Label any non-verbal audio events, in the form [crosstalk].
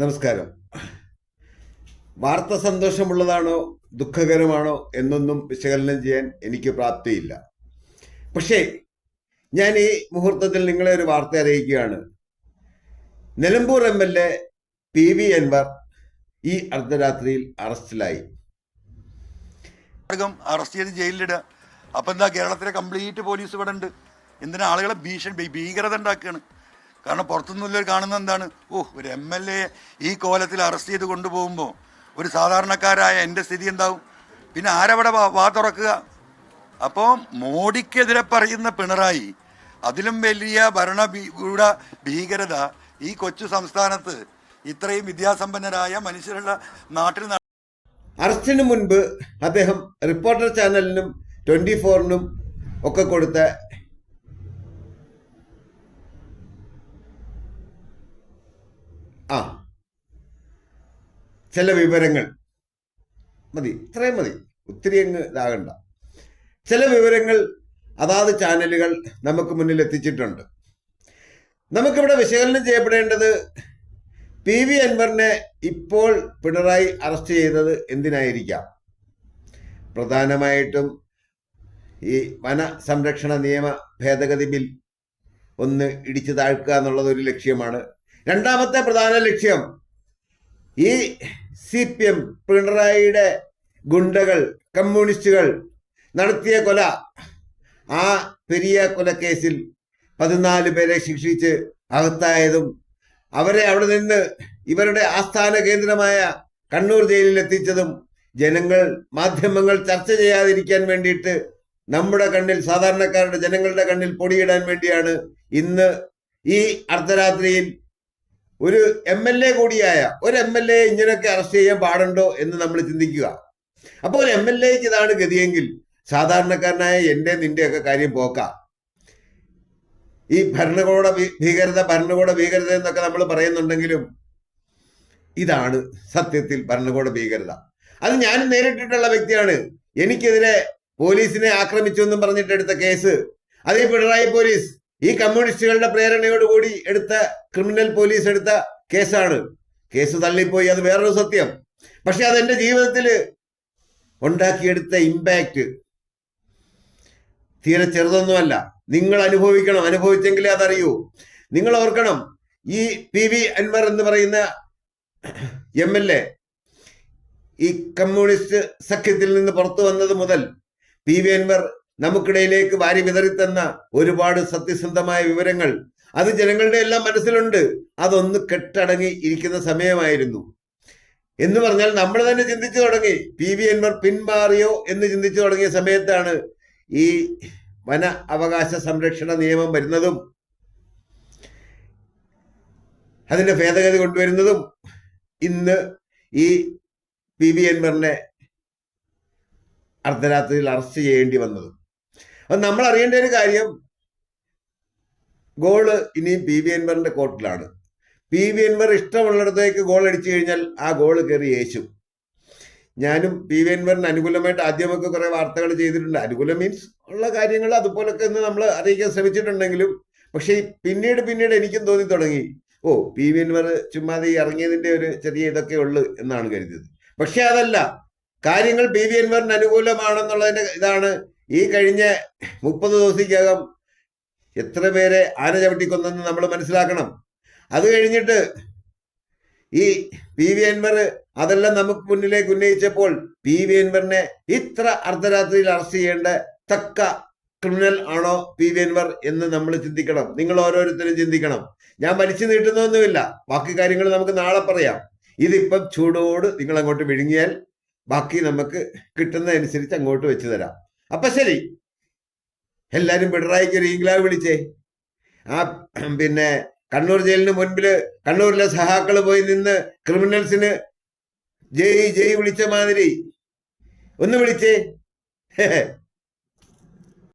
നമസ്കാരം. വാർത്ത സന്തോഷമുള്ളതാണോ ദുഃഖകരമാണോ എന്നൊന്നും വിശകലനം ചെയ്യാൻ എനിക്ക് പ്രാപ്തിയില്ല. പക്ഷേ ഞാൻ ഈ മുഹൂർത്തത്തിൽ നിങ്ങളെ ഒരു വാർത്ത അറിയിക്കുകയാണ്. Nilambur M L A P V Anvar ഈ അർദ്ധരാത്രിയിൽ അറസ്റ്റിലായി. അറസ്റ്റ് ചെയ്ത് ജയിലിലിടുക. അപ്പം എന്താ കേരളത്തിലെ കംപ്ലീറ്റ് പോലീസ് ഇവിടെ ഉണ്ട് എന്തിനാ ആളുകളെ ഭീഷണി ഭീകരത ഉണ്ടാക്കുകയാണ്? കാരണം പുറത്തുനിന്നുള്ളവർ കാണുന്നത് എന്താണ്? ഓ ഒരു എം എൽ എ ഈ കോലത്തിൽ അറസ്റ്റ് ചെയ്ത് കൊണ്ടുപോകുമ്പോൾ ഒരു സാധാരണക്കാരായ എന്റെ സ്ഥിതി എന്താവും? പിന്നെ ആരവിടെ വാ- തുറക്കുക? അപ്പോൾ മോഡിക്കെതിരെ പറയുന്ന പിണറായി അതിലും വലിയ ഭരണകൂട ഭീകരത ഈ കൊച്ചു സംസ്ഥാനത്ത് ഇത്രയും വിദ്യാസമ്പന്നരായ മനുഷ്യരുള്ള നാട്ടിൽ നട- അറസ്റ്റിന് മുൻപ് അദ്ദേഹം റിപ്പോർട്ടർ ചാനലിനും ട്വന്റി ഫോറിനും ഒക്കെ കൊടുത്ത ആ. ചില വിവരങ്ങൾ. മതി. ഇത്രയും മതി. ഒത്തിരി അങ്ങ് ഇതാകണ്ട. ചില വിവരങ്ങൾ അതാത് ചാനലുകൾ നമുക്ക് മുന്നിൽ എത്തിച്ചിട്ടുണ്ട്. നമുക്കിവിടെ വിശകലനം ചെയ്യപ്പെടേണ്ടത് പി വി അൻവറിനെ ഇപ്പോൾ പിണറായി അറസ്റ്റ് ചെയ്തത് എന്തിനായിരിക്കാം? പ്രധാനമായിട്ടും ഈ വന സംരക്ഷണ നിയമ ഭേദഗതി ബിൽ ഒന്ന് ഇടിച്ചു താഴ്ക്കുക എന്നുള്ളത് ഒരു ലക്ഷ്യമാണ് രണ്ടാമത്തെ പ്രധാന ലക്ഷ്യം ഈ സി പി എം പിണറായിയുടെ ഗുണ്ടകൾ കമ്മ്യൂണിസ്റ്റുകൾ നടത്തിയ കൊല. ആ പെരിയ കൊലക്കേസിൽ പതിനാല് പേരെ ശിക്ഷിച്ച് അകത്തായതും അവരെ അവിടെ നിന്ന് ഇവരുടെ ആസ്ഥാന കേന്ദ്രമായ കണ്ണൂർ ജയിലിൽ എത്തിച്ചതും ജനങ്ങൾ മാധ്യമങ്ങൾ ചർച്ച ചെയ്യാതിരിക്കാൻ വേണ്ടിയിട്ട് നമ്മുടെ കണ്ണിൽ സാധാരണക്കാരുടെ ജനങ്ങളുടെ കണ്ണിൽ പൊടിയിടാൻ വേണ്ടിയാണ് ഇന്ന് ഈ അർദ്ധരാത്രിയിൽ ഒരു എം എൽ എ കൂടിയായ ഒരു എം എൽ എ ഇങ്ങനെയൊക്കെ അറസ്റ്റ് ചെയ്യാൻ പാടുണ്ടോ എന്ന് നമ്മൾ ചിന്തിക്കുക. അപ്പോൾ ഒരു എം എൽ എക്ക് ഇതാണ് ഗതിയെങ്കിൽ സാധാരണക്കാരനായ എന്റെ നിന്റെയൊക്കെ കാര്യം പോക്ക. ഈ ഭരണകൂട ഭീകരത ഭരണകൂട ഭീകരത എന്നൊക്കെ നമ്മൾ പറയുന്നുണ്ടെങ്കിലും ഇതാണ് സത്യത്തിൽ ഭരണകൂട ഭീകരത. അത് ഞാൻ നേരിട്ടിട്ടുള്ള വ്യക്തിയാണ്. എനിക്കെതിരെ പോലീസിനെ ആക്രമിച്ചു എന്നും പറഞ്ഞിട്ട് എടുത്ത കേസ്. അതേ പിണറായി പോലീസ് ഈ കമ്മ്യൂണിസ്റ്റുകളുടെ പ്രേരണയോടുകൂടി എടുത്ത ക്രിമിനൽ പോലീസ് എടുത്ത കേസാണ്. കേസ് തള്ളിപ്പോയി അത് വേറൊരു സത്യം. പക്ഷെ അത് എന്റെ ജീവിതത്തിൽ ഉണ്ടാക്കിയെടുത്ത ഇമ്പാക്റ്റ് തീരെ ചെറുതൊന്നുമല്ല. നിങ്ങൾ അനുഭവിക്കണം. അനുഭവിച്ചെങ്കിലേ അതറിയൂ. നിങ്ങൾ ഓർക്കണം ഈ പി വി അൻവർ എന്ന് പറയുന്ന എം എൽ എ ഈ കമ്മ്യൂണിസ്റ്റ് സഖ്യത്തിൽ നിന്ന് പുറത്തു വന്നത് മുതൽ പി വി അൻവർ നമുക്കിടയിലേക്ക് വാരി വിതറിത്തന്ന ഒരുപാട് സത്യസന്ധമായ വിവരങ്ങൾ. അത് ജനങ്ങളുടെ എല്ലാം മനസ്സിലുണ്ട്. അതൊന്ന് കെട്ടടങ്ങി ഇരിക്കുന്ന സമയമായിരുന്നു. എന്ന് പറഞ്ഞാൽ നമ്മൾ തന്നെ ചിന്തിച്ചു തുടങ്ങി. പി വി അൻവർ പിന്മാറിയോ എന്ന് ചിന്തിച്ചു തുടങ്ങിയ സമയത്താണ് ഈ വന അവകാശ സംരക്ഷണ നിയമം വരുന്നതും അതിന്റെ ഭേദഗതി കൊണ്ടുവരുന്നതും ഇന്ന് ഈ പി വി അൻവറിനെ അർദ്ധരാത്രിയിൽ അറസ്റ്റ് ചെയ്യേണ്ടി വന്നതും. അത് നമ്മൾ അറിയേണ്ട ഒരു കാര്യം. ഗോൾ ഇനി പി വി അൻവറിന്റെ കോർട്ടിലാണ് പി വി അൻവർ ഇഷ്ടമുള്ളിടത്തേക്ക് ഗോൾ അടിച്ചു കഴിഞ്ഞാൽ ആ ഗോൾ കയറി യേശു ഞാനും പി വി അൻവറിന് അനുകൂലമായിട്ട് ആദ്യമൊക്കെ കുറേ വാർത്തകൾ ചെയ്തിട്ടുണ്ട്. അനുകൂലം മീൻസ് ഉള്ള കാര്യങ്ങൾ അതുപോലൊക്കെ ഒന്ന് നമ്മൾ അറിയിക്കാൻ ശ്രമിച്ചിട്ടുണ്ടെങ്കിലും പക്ഷേ പിന്നീട് പിന്നീട് എനിക്കും തോന്നി തുടങ്ങി. ഓ പി വി അൻവർ ചുമ്മാതെ ഈ ഇറങ്ങിയതിന്റെ ഒരു ചെറിയ ഇതൊക്കെ ഉള്ളു എന്നാണ് കരുതിയത്. പക്ഷേ അതല്ല കാര്യങ്ങൾ പി വി അൻവറിന് അനുകൂലമാണെന്നുള്ളതിന്റെ ഇതാണ്. ഈ കഴിഞ്ഞ മുപ്പത് ദിവസത്തേക്കകം എത്ര പേരെ ആന ചവിട്ടിക്കൊന്നെന്ന് നമ്മൾ മനസ്സിലാക്കണം. അത് കഴിഞ്ഞിട്ട് ഈ പി വി അൻവർ അതെല്ലാം നമുക്ക് മുന്നിലേക്ക് ഉന്നയിച്ചപ്പോൾ പി വി അൻവറിനെ ഇത്ര അർദ്ധരാത്രിയിൽ അറസ്റ്റ് ചെയ്യേണ്ട തക്ക ക്രിമിനൽ ആണോ പി വി അൻവർ എന്ന് നമ്മൾ ചിന്തിക്കണം. നിങ്ങൾ ഓരോരുത്തരും ചിന്തിക്കണം. ഞാൻ വലിച്ചു നീട്ടുന്നൊന്നുമില്ല. ബാക്കി കാര്യങ്ങൾ നമുക്ക് നാളെ പറയാം. ഇതിപ്പം ചൂടോട് നിങ്ങൾ അങ്ങോട്ട് വിഴുങ്ങിയാൽ ബാക്കി നമുക്ക് കിട്ടുന്നതനുസരിച്ച് അങ്ങോട്ട് വെച്ചു തരാം. അപ്പൊ ശരി. എല്ലാരും പിണറായിക്ക് ഒരു ഇംഗ്ലാവ് വിളിച്ചേ. ആ പിന്നെ കണ്ണൂർ ജയിലിന് മുൻപിൽ കണ്ണൂരിലെ സഹാക്കൾ പോയി നിന്ന് ക്രിമിനൽസിന് ജയ് ജയ് വിളിച്ച മാതിരി. ഒന്ന് വിളിച്ചേ. [laughs]